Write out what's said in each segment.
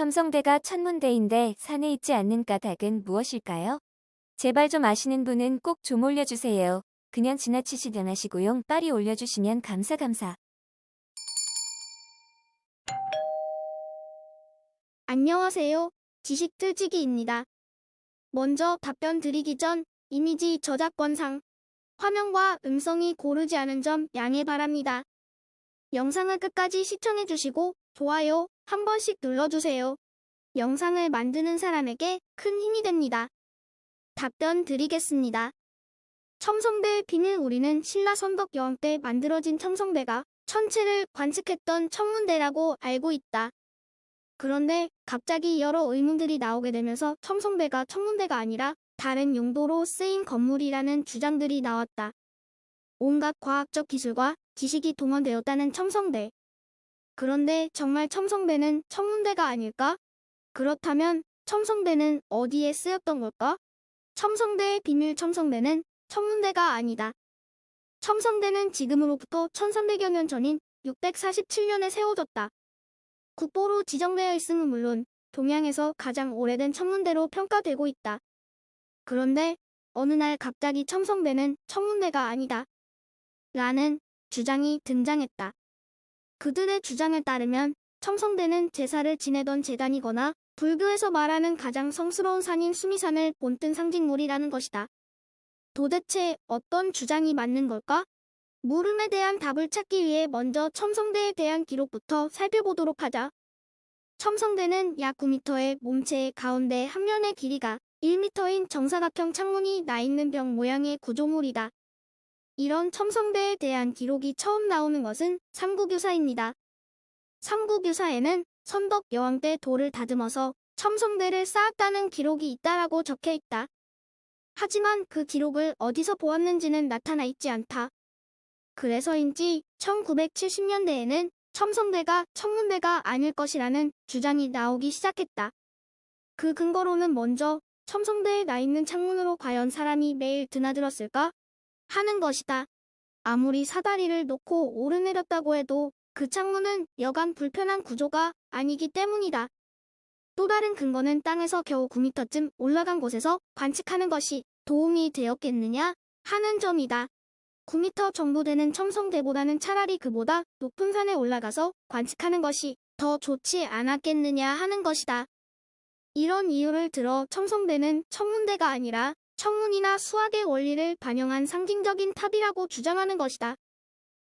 첨성대가 천문대인데 산에 있지 않는 까닭은 무엇일까요? 제발 좀 아시는 분은 꼭 좀 올려주세요. 그냥 지나치시지 않으시고요. 빨리 올려주시면 감사 감사. 안녕하세요. 지식 틀지기입니다. 먼저 답변 드리기 전 이미지 저작권상 화면과 음성이 고르지 않은 점 양해 바랍니다. 영상을 끝까지 시청해 주시고 좋아요 한 번씩 눌러주세요. 영상을 만드는 사람에게 큰 힘이 됩니다. 답변 드리겠습니다. 첨성대 비밀 우리는 신라 선덕 여왕 때 만들어진 첨성대가 천체를 관측했던 천문대라고 알고 있다. 그런데 갑자기 여러 의문들이 나오게 되면서 첨성대가 천문대가 아니라 다른 용도로 쓰인 건물이라는 주장들이 나왔다. 온갖 과학적 기술과 지식이 동원되었다는 첨성대. 그런데 정말 첨성대는 천문대가 아닐까? 그렇다면 첨성대는 어디에 쓰였던 걸까? 첨성대의 비밀 첨성대는 천문대가 아니다. 첨성대는 지금으로부터 1300여 년 전인 647년에 세워졌다. 국보로 지정되어 있음은 물론 동양에서 가장 오래된 천문대로 평가되고 있다. 그런데 어느 날 갑자기 첨성대는 천문대가 아니다. 라는 주장이 등장했다. 그들의 주장에 따르면 첨성대는 제사를 지내던 재단이거나 불교에서 말하는 가장 성스러운 산인 수미산을 본뜬 상징물이라는 것이다. 도대체 어떤 주장이 맞는 걸까? 물음에 대한 답을 찾기 위해 먼저 첨성대에 대한 기록부터 살펴보도록 하자. 첨성대는 약 9m의 몸체의 가운데 한 면의 길이가 1m인 정사각형 창문이 나 있는 벽 모양의 구조물이다. 이런 첨성대에 대한 기록이 처음 나오는 것은 삼국유사입니다. 삼국유사에는 선덕 여왕 때 돌을 다듬어서 첨성대를 쌓았다는 기록이 있다라고 적혀 있다. 하지만 그 기록을 어디서 보았는지는 나타나 있지 않다. 그래서인지 1970년대에는 첨성대가 천문대가 아닐 것이라는 주장이 나오기 시작했다. 그 근거로는 먼저 첨성대에 나 있는 창문으로 과연 사람이 매일 드나들었을까? 하는 것이다. 아무리 사다리를 놓고 오르내렸다고 해도 그 창문은 여간 불편한 구조가 아니기 때문이다. 또 다른 근거는 땅에서 겨우 9m쯤 올라간 곳에서 관측하는 것이 도움이 되었겠느냐 하는 점이다. 9m 정도 되는 첨성대보다는 차라리 그보다 높은 산에 올라가서 관측하는 것이 더 좋지 않았겠느냐 하는 것이다. 이런 이유를 들어 첨성대는 천문대가 아니라 천문이나 수학의 원리를 반영한 상징적인 탑이라고 주장하는 것이다.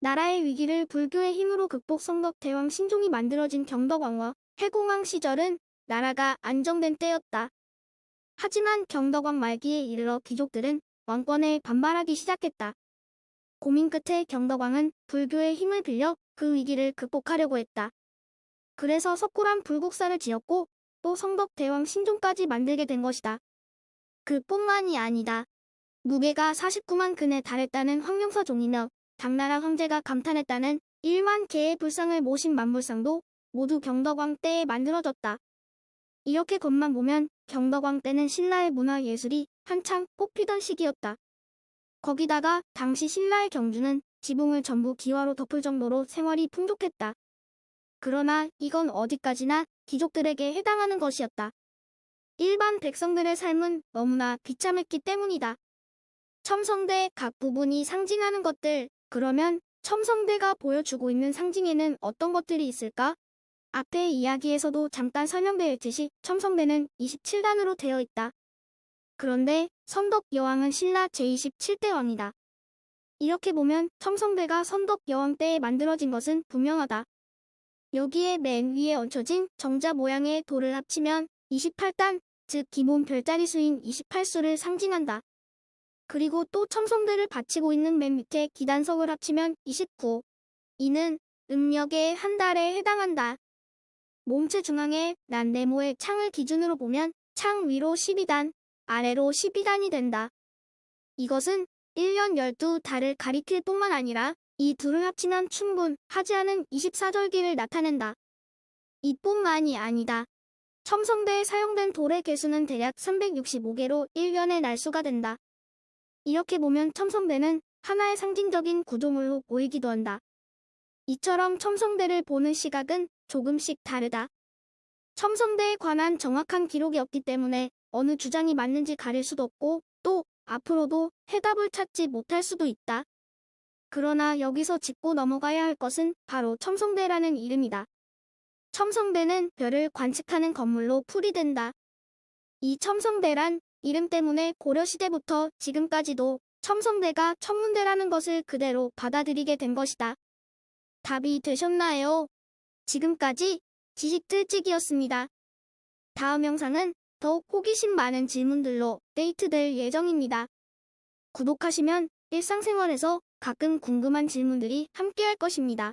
나라의 위기를 불교의 힘으로 극복 성덕 대왕 신종이 만들어진 경덕왕과 해공왕 시절은 나라가 안정된 때였다. 하지만 경덕왕 말기에 이르러 귀족들은 왕권에 반발하기 시작했다. 고민 끝에 경덕왕은 불교의 힘을 빌려 그 위기를 극복하려고 했다. 그래서 석굴암 불국사를 지었고 또 성덕 대왕 신종까지 만들게 된 것이다. 그뿐만이 아니다. 무게가 49만 근에 달했다는 황룡사 종이며 당나라 황제가 감탄했다는 1만 개의 불상을 모신 만불상도 모두 경덕왕 때에 만들어졌다. 이렇게 것만 보면 경덕왕 때는 신라의 문화 예술이 한창 꽃피던 시기였다. 거기다가 당시 신라의 경주는 지붕을 전부 기와로 덮을 정도로 생활이 풍족했다. 그러나 이건 어디까지나 귀족들에게 해당하는 것이었다. 일반 백성들의 삶은 너무나 비참했기 때문이다. 첨성대 각 부분이 상징하는 것들, 그러면 첨성대가 보여주고 있는 상징에는 어떤 것들이 있을까? 앞의 이야기에서도 잠깐 설명되어 있듯이 첨성대는 27단으로 되어 있다. 그런데 선덕 여왕은 신라 제27대 왕이다. 이렇게 보면 첨성대가 선덕 여왕 때에 만들어진 것은 분명하다. 여기에 맨 위에 얹혀진 정자 모양의 돌을 합치면 28단, 즉 기본 별자리 수인 28수를 상징한다. 그리고 또 첨성대를 받치고 있는 맨 밑에 기단석을 합치면 29. 이는 음력의 한 달에 해당한다. 몸체 중앙에 난 네모의 창을 기준으로 보면 창 위로 12단, 아래로 12단이 된다. 이것은 1년 12달을 가리킬 뿐만 아니라 이 둘을 합치면 충분하지 않은 24절기를 나타낸다. 이뿐만이 아니다. 첨성대에 사용된 돌의 개수는 대략 365개로 1년의 날수가 된다. 이렇게 보면 첨성대는 하나의 상징적인 구조물로 보이기도 한다. 이처럼 첨성대를 보는 시각은 조금씩 다르다. 첨성대에 관한 정확한 기록이 없기 때문에 어느 주장이 맞는지 가릴 수도 없고 또 앞으로도 해답을 찾지 못할 수도 있다. 그러나 여기서 짚고 넘어가야 할 것은 바로 첨성대라는 이름이다. 첨성대는 별을 관측하는 건물로 풀이된다. 이 첨성대란 이름 때문에 고려시대부터 지금까지도 첨성대가 천문대라는 것을 그대로 받아들이게 된 것이다. 답이 되셨나요? 지금까지 지식들찍이었습니다. 다음 영상은 더욱 호기심 많은 질문들로 데이트될 예정입니다. 구독하시면 일상생활에서 가끔 궁금한 질문들이 함께할 것입니다.